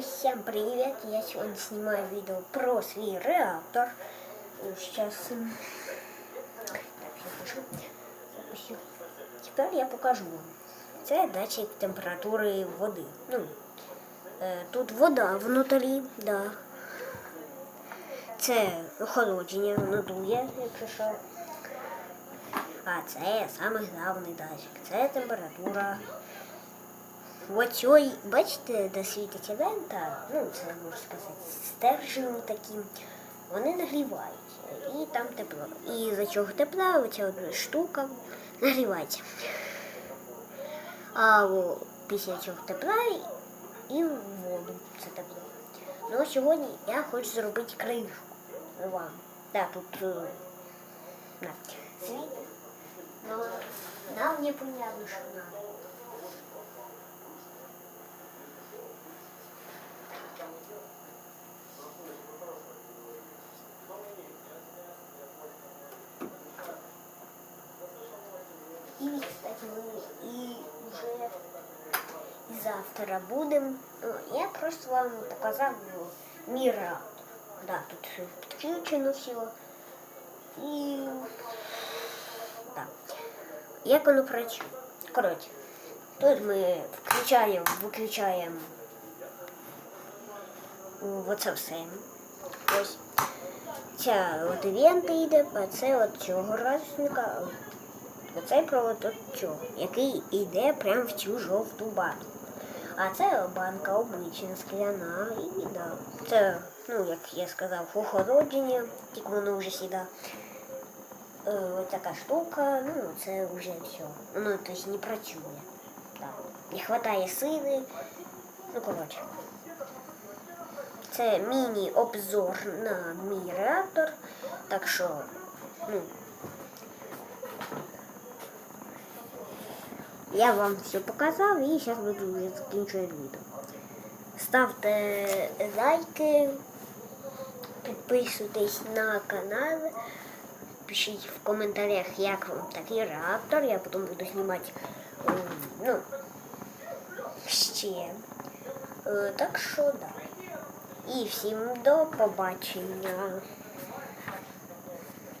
Всем привет! Я сегодня снимаю видео про свой реактор. Сейчас... Так, я пишу. Запущу. Тепер я покажу вам. Це датчик температури води. Ну, е, тут вода внутрі, да. Це охолодження, воно дує, якщо що. А це саме головний датчик. Це температура. Оцій, бачите, де світить лента, ну це можна сказати, стержені такі, вони нагріваються. І там тепло. І за чого тепла, оця одна штука нагрівається. А о, після цього тепла і в воду це тепло. Ну сьогодні я хочу зробити кришку вам. Так, тут е, на, світ. Ну, нам не понятно, що надо. І, кстати, і вже і завтра будемо. Ну, Я просто вам показав мій реактор. Да, тут все підключено все. І да. як воно працює. Коротше, тут ми включаємо, виключаємо оце все. Ось. Ця от івента йде, а це от цього градусника. Оцей провод от який йде прямо в цю жовту банку. А це банка обична, скляна і да. Це, ну, як я сказав, охолодження, тільки воно вже сюди. Е, ось така штука, ну це вже все. Воно тобто не працює. Так. Не вистачає сили. Ну, коротше. Це міні-обзор на мій реактор. Так що, ну, Я вам все показав і зараз буду вже закінчувати відео. Ставте лайки, підписуйтесь на канал, пишіть в коментарях, як вам такий реактор. Я потім буду знімати ну, ще. Е, Так що да. І всім до побачення.